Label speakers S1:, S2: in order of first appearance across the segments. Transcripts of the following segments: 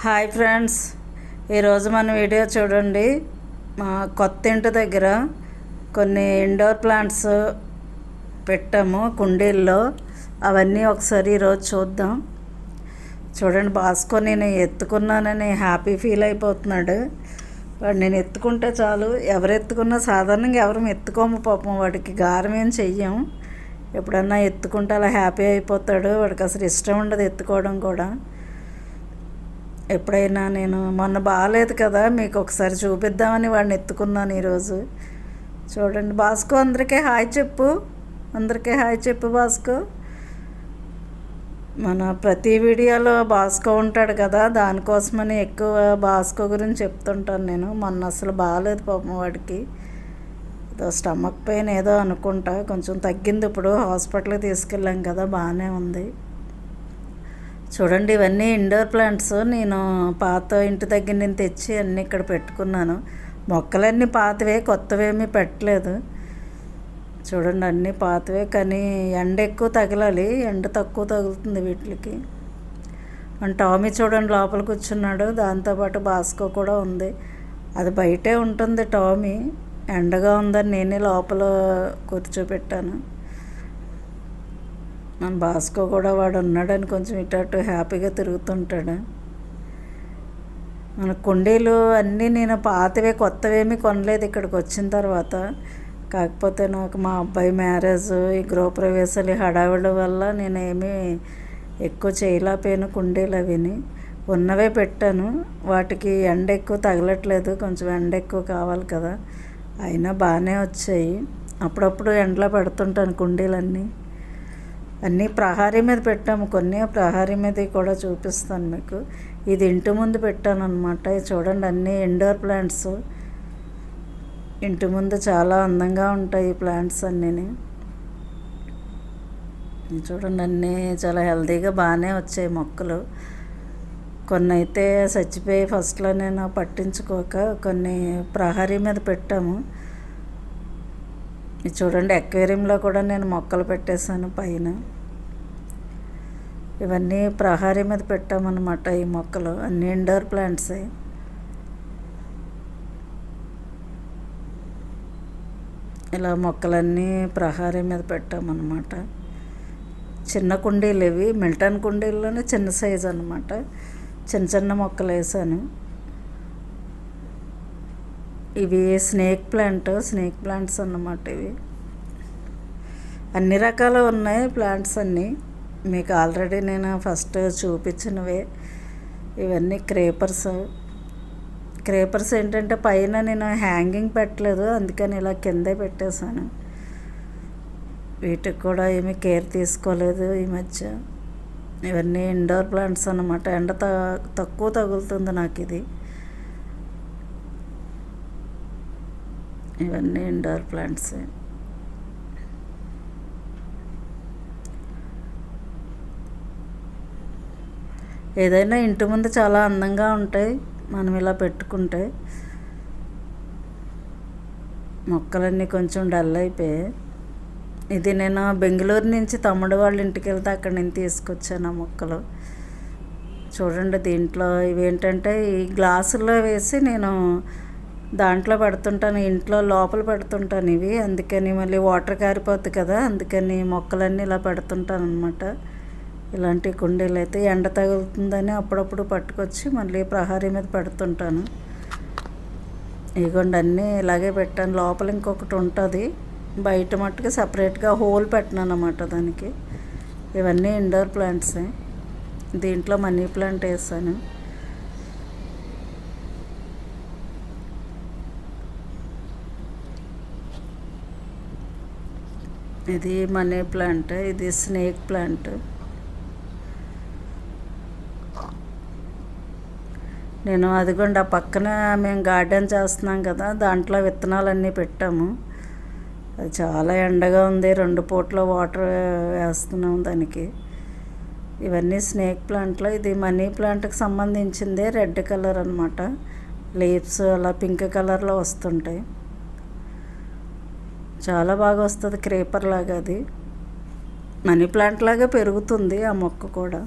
S1: Hi friends. ఈరోజు మన video చూడండి. మా కొత్త ఇంటి దగ్గర కొన్ని ఇండోర్ ప్లాంట్స్ పెట్టాము కుండీల్లో. అవన్నీ ఒకసారి ఈరోజు చూద్దాం. చూడండి బాస్కో నేను ఎత్తుకున్నానని హ్యాపీ ఫీల్ అయిపోతున్నాడు. వాడు నేను ఎత్తుకుంటే చాలు. ఎవరు ఎత్తుకున్నా సాధారణంగా ఎవరు ఎత్తుకోము పాపం. వాడికి గారం ఏం చెయ్యం. ఎప్పుడన్నా ఎత్తుకుంటే అలా హ్యాపీ అయిపోతాడు. వాడికి అసలు ఇష్టం ఉండదు ఎత్తుకోవడం కూడా. ఎప్పుడైనా నేను మొన్న బాగాలేదు కదా మీకు ఒకసారి చూపిద్దామని వాడిని ఎత్తుకున్నాను ఈరోజు. చూడండి బాస్కో అందరికీ హాయ్ చెప్పు. అందరికీ హాయ్ చెప్పు బాస్కో. మన ప్రతి వీడియోలో బాస్కో ఉంటాడు కదా దానికోసమని ఎక్కువ బాస్కో గురించి చెప్తుంటాను నేను. మొన్న అసలు బాగాలేదు పాపం వాడికి. ఏదో స్టమక్ పెయిన్ ఏదో అనుకుంటా కొంచెం తగ్గింది ఇప్పుడు. హాస్పిటల్కి తీసుకెళ్ళాం కదా బాగానే ఉంది. చూడండి ఇవన్నీ ఇండోర్ ప్లాంట్స్ నేను పాత ఇంటి దగ్గర నేను తెచ్చి అన్నీ ఇక్కడ పెట్టుకున్నాను. మొక్కలన్నీ పాతవే కొత్తవేమీ పెట్టలేదు. చూడండి అన్నీ పాతవే కానీ ఎండ ఎక్కువ తగలాలి. ఎండ తక్కువ తగులుతుంది వీటికి. మన టామీ చూడండి లోపల కూర్చున్నాడు. దాంతోపాటు బాస్కో కూడా ఉంది. అది బయటే ఉంటుంది టామీ. ఎండగా ఉందని నేనే లోపల కూర్చోపెట్టాను. మన భాస్కో కూడా వాడు ఉన్నాడని కొంచెం ఇటు అటు హ్యాపీగా తిరుగుతుంటాడు. మన కుండీలు అన్నీ నేను పాతవే కొత్తవేమీ కొనలేదు ఇక్కడికి వచ్చిన తర్వాత. కాకపోతే నాకు మా అబ్బాయి మ్యారేజ్ ఈ గృహప్రవేశాలు ఈ హడావిడి వల్ల నేనేమీ ఎక్కువ చేయలేకపోయాను కుండీలు అవిని. ఉన్నవే పెట్టాను. వాటికి ఎండ ఎక్కువ తగలట్లేదు. కొంచెం ఎండ ఎక్కువ కావాలి కదా. అయినా బాగానే వచ్చాయి. అప్పుడప్పుడు ఎండలో పెడుతుంటాను కుండీలన్నీ. అన్నీ ప్రహారీ మీద పెట్టాము. కొన్ని ప్రహారీ మీద కూడా చూపిస్తాను మీకు. ఇది ఇంటి ముందు పెట్టాను అనమాట చూడండి అన్నీ ఇండోర్ ప్లాంట్స్ ఇంటి ముందు చాలా అందంగా ఉంటాయి ఈ ప్లాంట్స్ అన్నీ చూడండి అన్నీ చాలా హెల్తీగా బాగానే వచ్చాయి మొక్కలు. కొన్ని అయితే చచ్చిపోయి ఫస్ట్లో నేను పట్టించుకోక కొన్ని ప్రహారీ మీద పెట్టాము. ఇది చూడండి ఎక్వేరియంలో కూడా నేను మొక్కలు పెట్టేశాను పైన. ఇవన్నీ ప్రహారీ మీద పెట్టామన్నమాట ఈ మొక్కలు అన్ని ఇండోర్ ప్లాంట్సే ఇలా మొక్కలన్నీ ప్రహారీ మీద పెట్టామన్నమాట. చిన్న కుండీలు ఇవి మిల్టన్ కుండీల్లోనే చిన్న సైజు అనమాట చిన్న చిన్న మొక్కలు వేసాను ఇవి స్నేక్ ప్లాంట్ స్నేక్ ప్లాంట్స్ అన్నమాట ఇవి. అన్ని రకాలు ఉన్నాయి ప్లాంట్స్ అన్నీ. మీకు ఆల్రెడీ నేను ఫస్ట్ చూపించినవే. ఇవన్నీ క్రేపర్స్. క్రేపర్స్ ఏంటంటే పైన నేను హ్యాంగింగ్ పెట్టలేదు అందుకని ఇలా కిందే పెట్టేశాను. వీటికి కూడా ఏమీ కేర్ తీసుకోలేదు ఈ మధ్య. ఇవన్నీ ఇండోర్ ప్లాంట్స్ అన్నమాట. ఎండ త తక్కువ తగులుతుంది నాకు ఇది. ఇవన్నీ ఇండోర్ ప్లాంట్స్ ఏదైనా ఇంటి ముందు చాలా అందంగా ఉంటాయి మనం ఇలా పెట్టుకుంటే. మొక్కలన్నీ కొంచెం డల్ అయిపోయాయి. ఇది నేను బెంగళూరు నుంచి తమ్ముడు వాళ్ళ ఇంటికి వెళ్తే అక్కడ నేను తీసుకొచ్చాను ఆ మొక్కలు. చూడండి దీంట్లో ఇవేంటంటే ఈ గ్లాసుల్లో వేసి నేను దాంట్లో పెడుతుంటాను ఇంట్లో లోపల పెడుతుంటాను ఇవి. అందుకని మళ్ళీ వాటర్ కారిపోద్ది కదా అందుకని మొక్కలన్నీ ఇలా పెడుతుంటాను అనమాట ఇలాంటి కుండీలు అయితే ఎండ తగులుతుందని అప్పుడప్పుడు పట్టుకొచ్చి మళ్ళీ ప్రహారీ మీద పెడుతుంటాను. ఇదిగోండి అన్నీ ఇలాగే పెట్టాను. లోపల ఇంకొకటి ఉంటుంది. బయట మట్టుకు సపరేట్గా హోల్ పెట్టినాను అన్నమాట దానికి. ఇవన్నీ ఇండోర్ ప్లాంట్సే. దీంట్లో మనీ ప్లాంట్ వేసాను. ఇది మనీ ప్లాంట్ ఇది స్నేక్ ప్లాంట్. నేను అదిగోండి ఆ పక్కన మేము గార్డెన్ చేస్తున్నాం కదా దాంట్లో విత్తనాలన్నీ పెట్టాము. అది చాలా ఎండగా ఉంది రెండు పూట్ల వాటర్ వేస్తున్నాం దానికి. ఇవన్నీ స్నేక్ ప్లాంట్లో ఇది మనీ ప్లాంట్కి సంబంధించిందే రెడ్ కలర్ అనమాట లీవ్స్ అలా పింక్ కలర్లో వస్తుంటాయి. చాలా బాగా వస్తుంది క్రేపర్ లాగా అది. మనీ ప్లాంట్ లాగా పెరుగుతుంది ఆ మొక్క కూడా.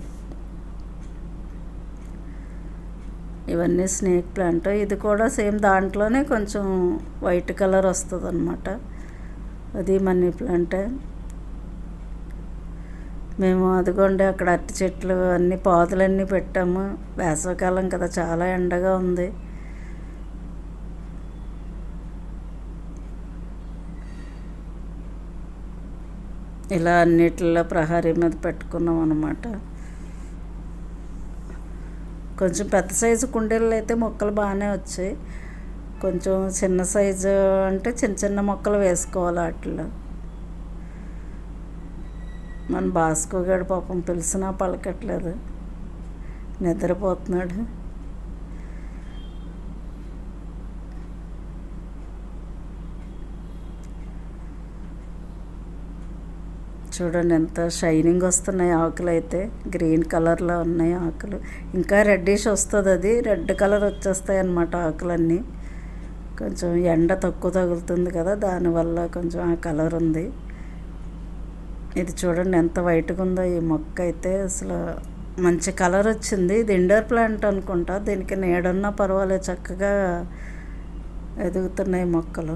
S1: ఇవన్నీ స్నేక్ ప్లాంట్. ఇది కూడా సేమ్ దాంట్లోనే కొంచెం వైట్ కలర్ వస్తుంది అనమాట అది మనీ ప్లాంటే. మేము అదిగోండి అక్కడ అరటి చెట్లు అన్ని పాదులన్నీ పెట్టాము. వేసవికాలం కదా చాలా ఎండగా ఉంది. ఇలా అన్నిటిలో ప్రహరీ మీద పెట్టుకున్నాం అనమాట కొంచెం పెద్ద సైజు కుండీలు అయితే మొక్కలు బాగానే వచ్చాయి. కొంచెం చిన్న సైజు అంటే చిన్న చిన్న మొక్కలు వేసుకోవాలి వాటిలో మన భాస్కో పాపం పిలిచినా పలకట్లేదు. నిద్రపోతున్నాడు. చూడండి ఎంత షైనింగ్ వస్తున్నాయి ఆకులు అయితే గ్రీన్ కలర్లో ఉన్నాయి ఆకులు. ఇంకా రెడ్డిష్ వస్తుంది అది. రెడ్ కలర్ వచ్చేస్తాయి అన్నమాట ఆకులన్నీ. కొంచెం ఎండ తక్కువ తగులుతుంది కదా దానివల్ల కొంచెం ఆ కలర్ ఉంది. ఇది చూడండి ఎంత వైట్గా ఉందో ఈ మొక్క అయితే. అసలు మంచి కలర్ వచ్చింది. ఇది ఇండోర్ ప్లాంట్ అనుకుంటా. దీనికి నీడన్నా పర్వాలేదు చక్కగా ఎదుగుతున్నాయి మొక్కలు.